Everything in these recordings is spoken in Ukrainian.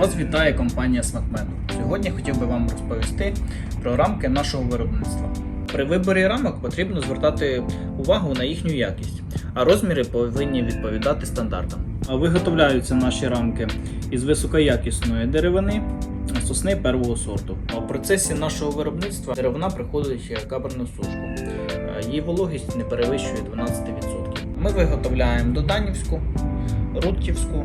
Вас вітає компанія SmartMed. Сьогодні хотів би вам розповісти про рамки нашого виробництва. При виборі рамок потрібно звертати увагу на їхню якість, а розміри повинні відповідати стандартам. Виготовляються наші рамки із високоякісної деревини сосни первого сорту. В процесі нашого виробництва деревина приходить каберну сушку. Е, Її вологість не перевищує 12%. Ми виготовляємо доданівську, рудківську,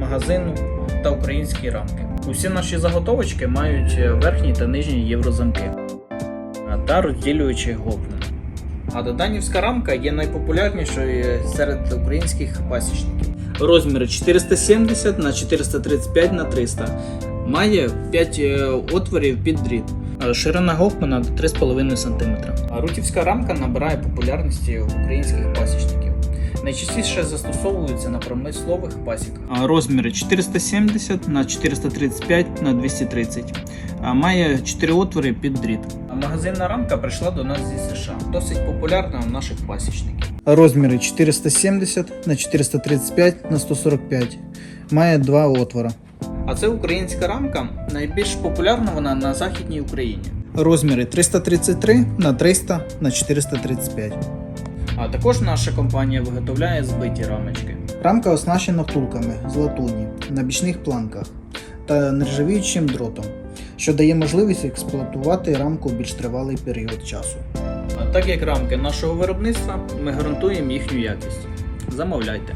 магазину та українські рамки. Усі наші заготовочки мають е, верхні та нижні єврозамки та розділюючі гоплен. А доданівська рамка є найпопулярнішою серед українських пасічників. Розміри 470 на 435 на 300. Має 5 отворів під дріт. Ширина Гофмана до 3,5 см. А рутівська рамка набирає популярності українських пасічників. Найчастіше застосовуються на промислових пасіках. Розміри 470 на 435 на 230. Має 4 отвори під дріт. А Магазинна рамка прийшла до нас зі США. Досить популярна у наших пасічників. Розміри 470 на 435 на 145. Має два отвора. А це українська рамка. Найбільш популярна вона на Західній Україні. Розміри 333 на 300 на 435. А також наша компанія виготовляє збиті рамочки. Рамка оснащена втулками з латуні на бічних планках та нержавіючим дротом, що дає можливість експлуатувати рамку більш тривалий період часу. А так як рамки нашого виробництва, ми гарантуємо їхню якість. Замовляйте.